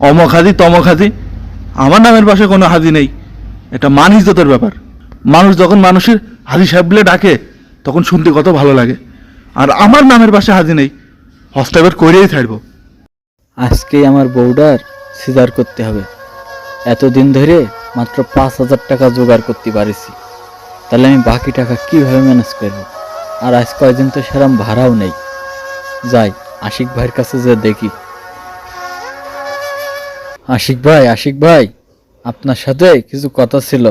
অমক হাজি তমক হাজি আমার নামের পাশে কোনো হাজি নেই। এটা মান ইজ্জতের ব্যাপার। মানুষ যখন মানুষের হাজি সাহেব বলে ডাকে, তখন শুনতে কত ভালো লাগে। আর আমার নামের পাশে হাজি নেই। হস্তাবের করেই থাকব। আজকেই আমার বউডার সিজার করতে হবে। এতদিন ধরে মাত্র পাঁচ হাজার টাকা জোগাড় করতে পারিছি। তাহলে আমি বাকি টাকা কীভাবে ম্যানেজ করব? আর আজ কয়দিন তো সেরাম ভাড়াও নেই। যাই, আশিক ভাইয়ের কাছে যে দেখি। আশিক ভাই আশিক ভাই আপনার সাথে কিছু কথা ছিল।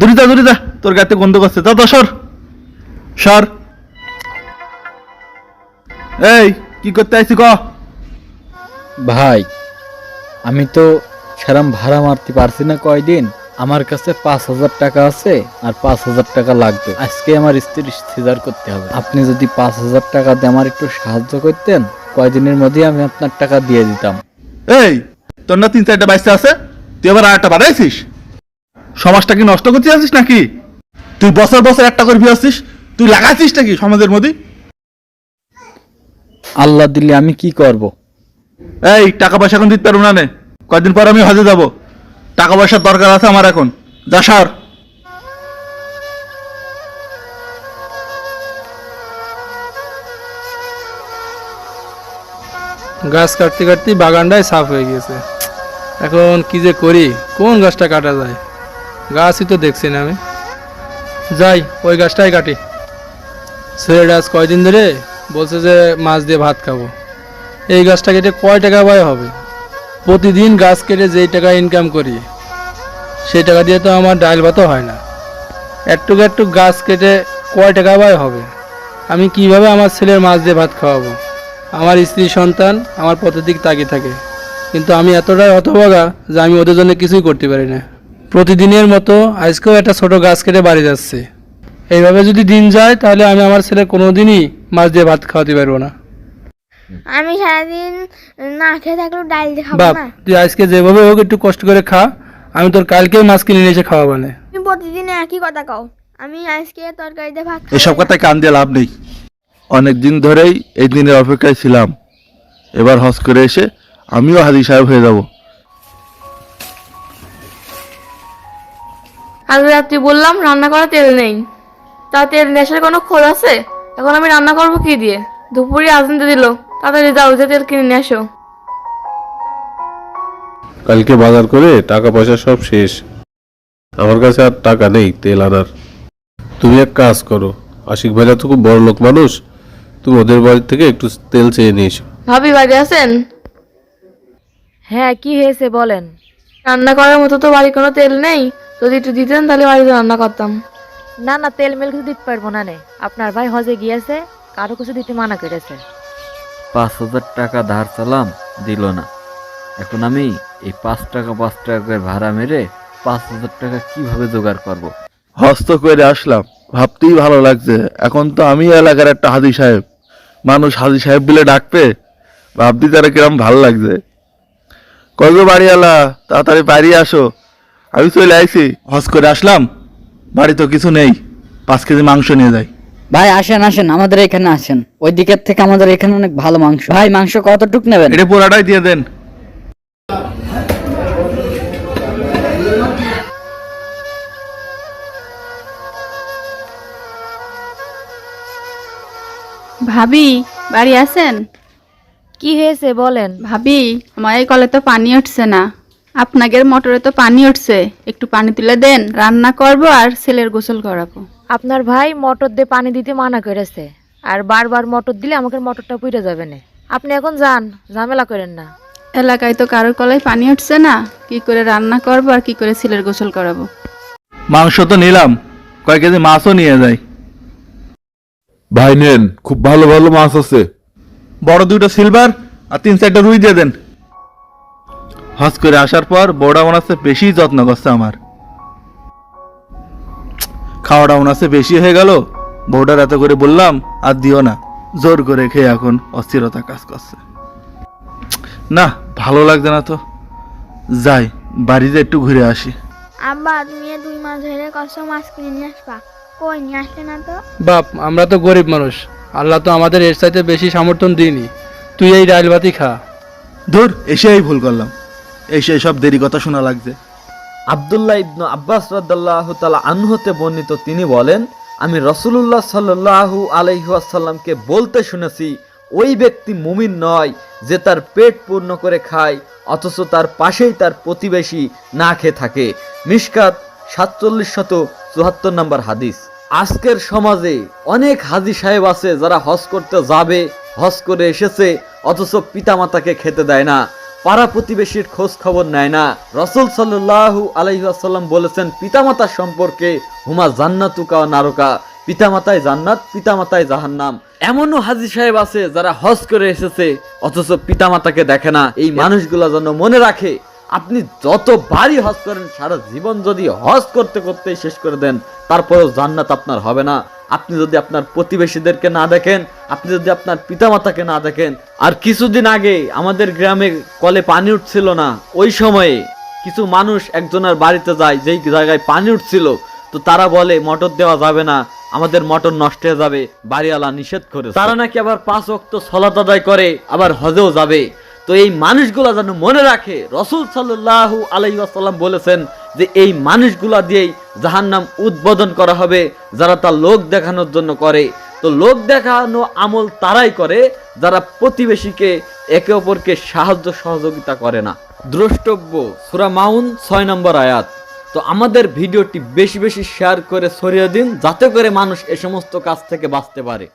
দূরিতা দূরিতা তোর গাতে গন্ধ করছে। তা তো সর সর। এই কি করতে আইছি ক? ভাই আমি তো সেরাম ভাড়া মারতে পারছি না কয়দিন। আমার কাছে পাঁচ হাজার টাকা আছে আর পাঁচ হাজার টাকা লাগবে। আজকে আমার স্ত্রীর সিজার করতে হবে। আপনি যদি পাঁচ হাজার টাকা দিয়ে আমার একটু সাহায্য করতেন কয়দিনের মধ্যেই আমি আপনার টাকা দিয়ে দিতাম। এই তোর না তিন চারটা বাইসে আছে তুই আবার আর একটা বাড়াইছিস সমাজটা কি নষ্ট করতে আসিস নাকি? তুই বছর বছর একটা করে আসছিস তুই লাগাইছিস নাকি সমাজের মধ্যে? আল্লাহ দিলে আমি কি করব। এই টাকা পয়সা এখন দিতে পারব না নে। কয়দিন পর আমি হজে যাব। টাকা পয়সার দরকার আছে আমার এখন। যা সর। গাছ কাটতে কাটতে বাগানটাই সাফ হয়ে গিয়েছে। এখন কি যে করি? কোন গাছটা কাটা যায়? গাছই তো দেখছি না আমি। যাই, ওই গাছটাই কাটি। ছেলেটা আজ কয়দিন ধরে বলছে যে মাছ দিয়ে ভাত খাব। এই গাছটা কেটে কয় টাকা ব্যয় হবে? প্রতিদিন গাছ কেটে যেই টাকা ইনকাম করি, সেই টাকা দিয়ে তো আমার ডাল ভাতও হয় না। একটু একটু গাছ কেটে কয় টাকা ব্যয় হবে? আমি কীভাবে আমার ছেলের মাছ দিয়ে ভাত খাওয়াবো? আমার স্ত্রী সন্তান আমার পথের দিক তাকিয়ে থাকে। কিন্তু আমি এতটাই হতভাগা যে আমি ওদের জন্য কিছুই করতে পারি না। প্রতিদিনের মতো আজকেও একটা ছোট গাছ কেটে বাড়ি যাচ্ছে। এইভাবে যদি দিন যায় তাহলে আমি আমার ছেলে কোনোদিনই মাছ দিয়ে ভাত খাওয়াতে পারব না। আমি সারাদিন না খেয়ে থাকলেও ডাল দিয়ে খাব বাপ না। তুই আজকে যেভাবে হোক একটু কষ্ট করে খা। আমি তোর কালকেই মাছ কিনে নিয়ে এসে খাওয়াবো না। তুমি প্রতিদিন একই কথা কও। আমি আজকে তরকারিতে ভাত এসব না। কথায় কান দিয়ে লাভ নেই। অনেক দিন ধরেই এই দিনের অপেক্ষায় ছিলাম। এবার হজ করে এসে আমিও হাজি সাহেব হয়ে যাব। আজ রাত্রি বললাম রান্না করা তেল নেই। তা তেল নেশার কোনো খোঁজ আছে? এখন আমি রান্না করব কি দিয়ে? দুপুরে আজনতে দিল। তাড়াতাড়ি যাও যে তেল কিনে নিয়ে আসো। কালকে বাজার করে টাকা পয়সা সব শেষ। আমার কাছে আর টাকা নেই তেল আনার। তুমি এক কাজ করো। আশিক ভাইরা তো খুব বড় লোক মানুষ। তুমি ওদের বাড়ি থেকে একটু তেল চেয়ে নিয়ে এসো ভাবি বাড়ি আছেন? হ্যাঁ কি হয়েছে বলেন। রান্না করার মতো তো বাড়ি কোনো তেল নেই। যদি একটু দিতেন তাহলে বাড়িতে রান্না করতাম। না না তেল মেল কিছু দিতে পারব না নে। আপনার ভাই হজে গিয়েছে কারও কিছু দিতে মানা করেছে। পাঁচ হাজার টাকা ধার চালাম দিল না। এখন আমি এই পাঁচ টাকা পাঁচ টাকা করে ভাড়া মেরে পাঁচ হাজার টাকা কীভাবে জোগাড় করব। হস্ত করে আসলাম। ভাবতেই ভালো লাগছে। এখন তো আমি এলাকার একটা হাজি সাহেব। মানুষ হাজি সাহেব বলে ডাকবে? ভাবতে তারা কিরম ভালো লাগছে। কয় গো বাড়িওয়ালা তাড়াতাড়ি বাড়ি আসো। আমি চলে আইছি। হজ করে আসলাম? বাড়ি তো কিছু নেই। পাঁচ কেজি মাংস নিয়ে যাই। ভাই আসেন আসেন আমাদের এখানে আসেন। ওই দিকের থেকে আমাদের এখানে অনেক ভালো মাংস। ভাই মাংস কতটুক নেবেন? এটা পোড়াটাই দিয়ে দেন। ভাবি বাড়ি আছেন? কি হয়েছে বলেন? ভাবি আমার এই কলে তো পানি উঠছে না। আপনাদের মোটরে তো পানি উঠছে। একটু পানি তুলে দেন রান্না করব আর ছেলের গোসল করাবো। আপনার ভাই মোটর দিয়ে পানি দিতে মানা করেছে। আর বারবার মোটর দিলে আমাকে মোটরটা পুড়ে যাবে না। আপনি এখন যান ঝামেলা করেন না। এলাকায় তো কারোর কলায় পানি উঠছে না। কি করে রান্না করব আর কি করে ছেলের গোসল করাবো? মাংস তো নিলাম। কয় কেজি মাছও নিয়ে যাই। ভাই নেন। খুব ভালো ভালো মাছ আছে। বড় দুটো সিলভার আর তিন চারটা রুই দিয়ে দেন। হজ করে আসার পর বড়া হচ্ছে বেশি যত্ন করছে আমার। খাওয়াটা মনে হচ্ছে বেশি হয়ে গেল। বউটার এত করে বললাম আর দিও না। জোর করে খেয়ে এখন অস্থিরতা কাজ করছে। না ভালো লাগছে না তো। যাই বাড়িতে একটু ঘুরে আসি। আব্বা তুমি দুই মাস ধরে কষ্ট মাছ কিনে নিয়ে আসবা। কই নিয়ে আসলে না তো? বাপ আমরা তো গরিব মানুষ। আল্লাহ তো আমাদের এর চাইতে বেশি সমর্থন দিইনি। তুই এই ডাল ভাতই খা। ধুর এসেই ভুল করলাম। এসে সব দেরি কথা শোনা লাগছে। আবদুল্লাহ ইবনু আব্বাস রাদ্দাল্লাহ তালা আনহতে বর্ণিত তিনি বলেন আমি রসুলুল্লাহ সাল্লাহু আলহিহাসাল্লামকে বলতে শুনেছি ওই ব্যক্তি মুমিন নয় যে তার পেট পূর্ণ করে খায় অথচ তার পাশেই তার প্রতিবেশী না খেয়ে থাকে। মিসকাত সাতচল্লিশ শত চুয়াত্তর নম্বর হাদিস। আজকের সমাজে অনেক হাজি সাহেব আছে যারা হজ করতে যাবে, হজ করে এসেছে, অথচ পিতামাতাকে খেতে দেয় না, পাড়া প্রতিবেশীর খোঁজ খবর নেয় না। রসুল সাল্লাহু আলহিহাসাল্লাম বলেছেন পিতামাতার সম্পর্কে হুমা জান্নাতুকা নারকা পিতামাতায় জান্নাত পিতামাতায় জাহান্নাম। এমনও হাজি সাহেব আছে যারা হজ করে এসেছে, অথচ পিতামাতাকে দেখে না। এই মানুষগুলো যেন মনে রাখে আপনি যত বাড়ি হজ করেন, সারা জীবন যদি হজ করতে করতে শেষ করে দেন, তারপরেও জান্নাত আপনার হবে না। আপনি যদি আপনার প্রতিবেশীদেরকে না দেখেন, আপনি যদি আপনার পিতামাতাকে না দেখেন, আর কিছুদিন আগে আমাদের গ্রামে কলে পানি উঠছিল না, ওই সময়ে কিছু মানুষ একজনের বাড়িতে যায়, যেই জায়গায় পানি উঠছিল, তো তারা বলে, মোটর দেওয়া যাবে না, আমাদের মটর নষ্ট হয়ে যাবে, বাড়িওয়ালা নিষেধ করে তারা নাকি আবার পাঁচ অক্ত সলাত আদায় করে, আবার হজেও যাবে। তো এই মানুষগুলা যেন মনে রাখে, রসুল সাল্লাহ আলাইসাল্লাম বলেছেন যে এই মানুষগুলা দিয়েই জাহান্নাম উদ্বোধন করা হবে, যারা তা লোক দেখানোর জন্য করে। তো লোক দেখানো আমল তারাই করে, যারা প্রতিবেশীকে একে অপরকে সাহায্য সহযোগিতা করে না। দ্রষ্টব্য, সুরা মাউন ছয় নম্বর আয়াত। তো আমাদের ভিডিওটি বেশি বেশি শেয়ার করে ছড়িয়ে দিন, যাতে করে মানুষ এ সমস্ত কাজ থেকে বাঁচতে পারে।